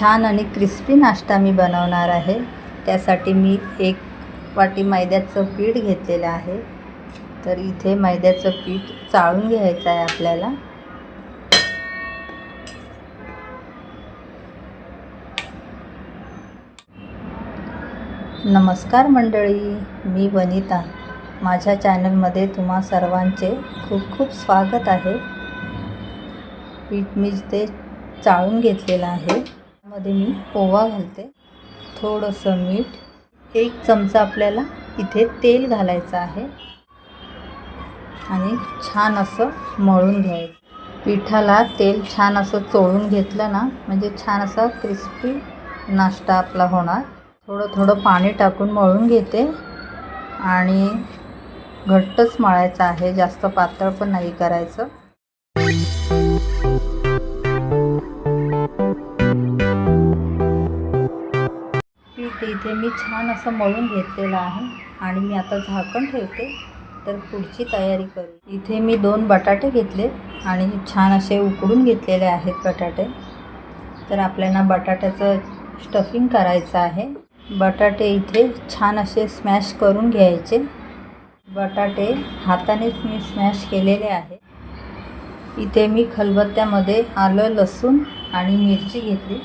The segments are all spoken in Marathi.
छान आणि क्रिस्पी नाश्ता मी बनवणार आहे. त्यासाठी मी एक वाटी मैद्याचं पीठ घेतलेलं आहे. तर इथे मैद्याचं पीठ चाळून घ्यायचं आहे आपल्याला. नमस्कार मंडळी मी वनिता. माझ्या चॅनलमध्ये तुम्हा सर्वांचे खूप खूप स्वागत आहे. पीठ मी ते चाळून घेतलेलं आहे. मध्ये मी ओवा घालते. थोडंसं मीठ एक चमचा आपल्याला इथे तेल घालायचं आहे. आणि छान असं मळून घ्यायचं. पिठाला तेल छान असं चोळून घेतलं ना म्हणजे छान असा क्रिस्पी नाश्ता आपला होणार. थोडं थोडं पाणी टाकून मळून घेते. आणि घट्टच मळायचं आहे जास्त पातळ पण नाही करायचं. पीठ इथे मी छान असं मळून घेतलेलं आहे आणि मी आता झाकण ठेवते. तर पुढची तयारी करू. इथे मी दोन बटाटे घेतले आणि छान असे उकडून घेतलेले आहेत बटाटे. तर आपल्याला बटाट्याचं स्टफिंग करायचं आहे. बटाटे इथे छान असे स्मॅश करून घ्यायचे. बटाटे हातानेच मी स्मॅश केलेले आहे. इथे मी खलबत्त्यामध्ये आलं लसूण आणि मिरची घेतली.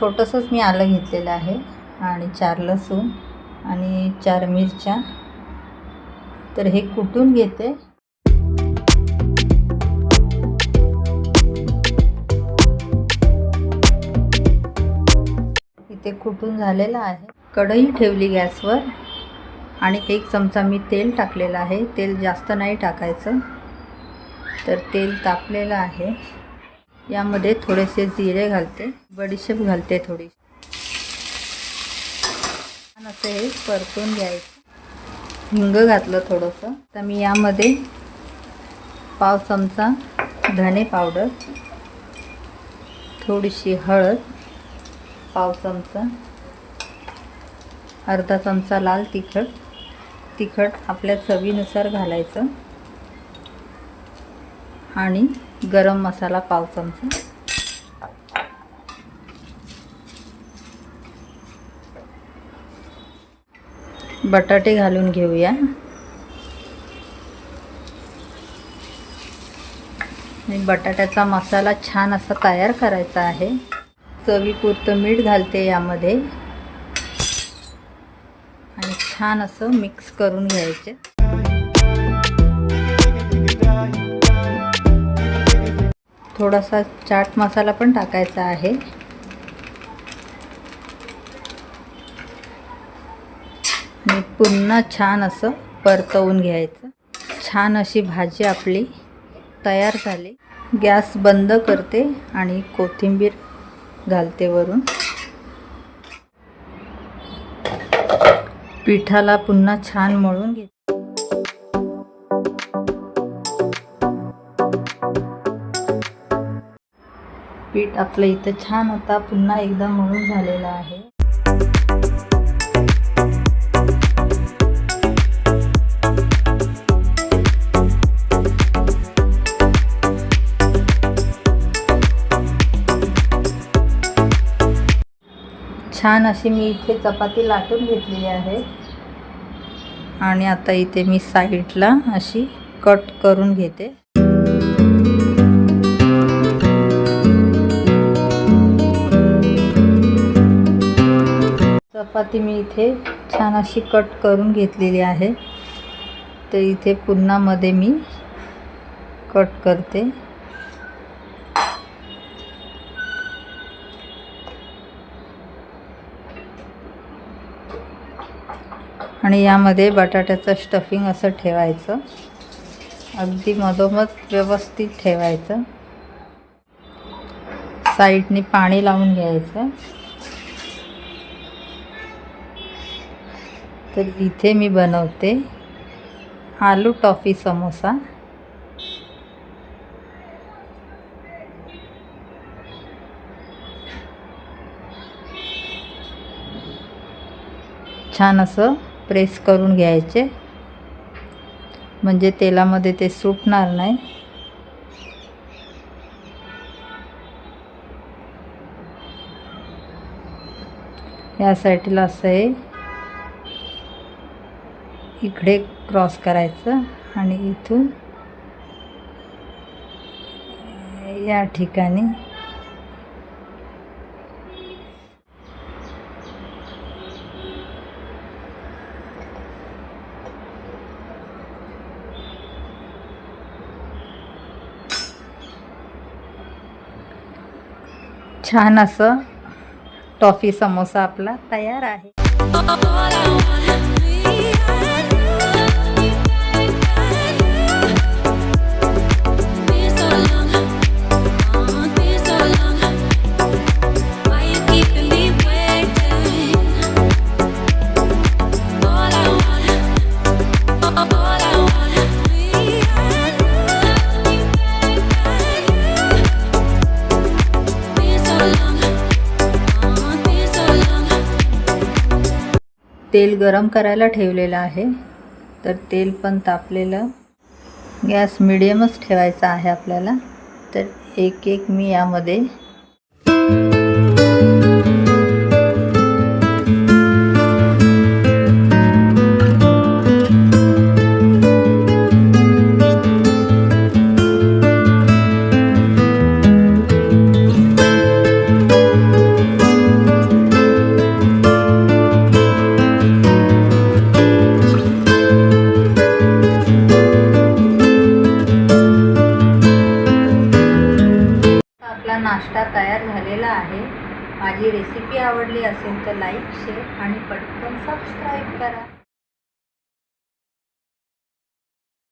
छोटंसंच मी आलं घेतलेलं आहे आणि चार लसूण आणि चार मिरच्या. तर हे कुटून घेते. इथे कुटून झालेलं आहे. कढई ठेवली गॅसवर आणि एक चमचा मी तेल टाकलेलं आहे. तेल जास्त नाही टाकायचं. तर तेल तापलेलं आहे. यामध्ये थोडेसे जिरे घालते बडीशेप घालते थोडी. छान असं हे परतून घ्यायचं. हिंग घातलं थोडंसं. तर मी यामध्ये पाव चमचा धणे पावडर थोडीशी हळद पाव चमचा अर्धा चमचा लाल तिखट. तिखट आपल्या चवीनुसार घालायचं. आणि गरम मसाला पाव चमचा. बटाटे घालून घेऊया. आणि बटाट्याचा मसाला छान असा तयार करायचा आहे. चवीपुरतं मीठ घालते यामध्ये. आणि छान असं मिक्स करून घ्यायचे. थोडासा चाट मसाला पण टाकायचा आहे. आणि पुन्हा छान असं परतवून घ्यायचं. छान अशी भाजी आपली तयार झाली. गॅस बंद करते आणि कोथिंबीर घालते वरून. पिठाला पुन्हा छान मळून घेते पीठ आपलं इथं छान आता पुन्हा एकदा मळून झालेलं आहे. छान अशी मी इथे चपाती लाटून घेतलेली आहे. आणि आता इथे मी साईडला अशी कट करून घेते. चपाती मी इथे छान अशी कट करून घेतलेली आहे. तर इथे पुन्हा मध्ये मी कट करते. आणि यामध्ये बटाट्याचं स्टफिंग असं ठेवायचं. अगदी मधोमध व्यवस्थित ठेवायचं. साईडने पाणी लावून घ्यायचं. तर इथे मी बनवते आलू टॉफी समोसा. छान असं प्रेस करून घ्यायचे. म्हणजे तेलामध्ये ते सुटणार नाही. या साईडला असं आहे इकडे क्रॉस करायचं आणि इथून या ठिकाणी. छान असं टॉफी समोसा आपला तयार आहे. तेल गरम करायला ठेवलेलं आहे. तर तेल पण तापलेलं. गॅस मिडियमच ठेवायचा आहे आपल्याला. तर एक एक मी यामध्ये नाश्ता तयार झालेला आहे. माझी रेसिपी आवडली असेल तर लाईक शेअर आणि पटकन सबस्क्राईब करा.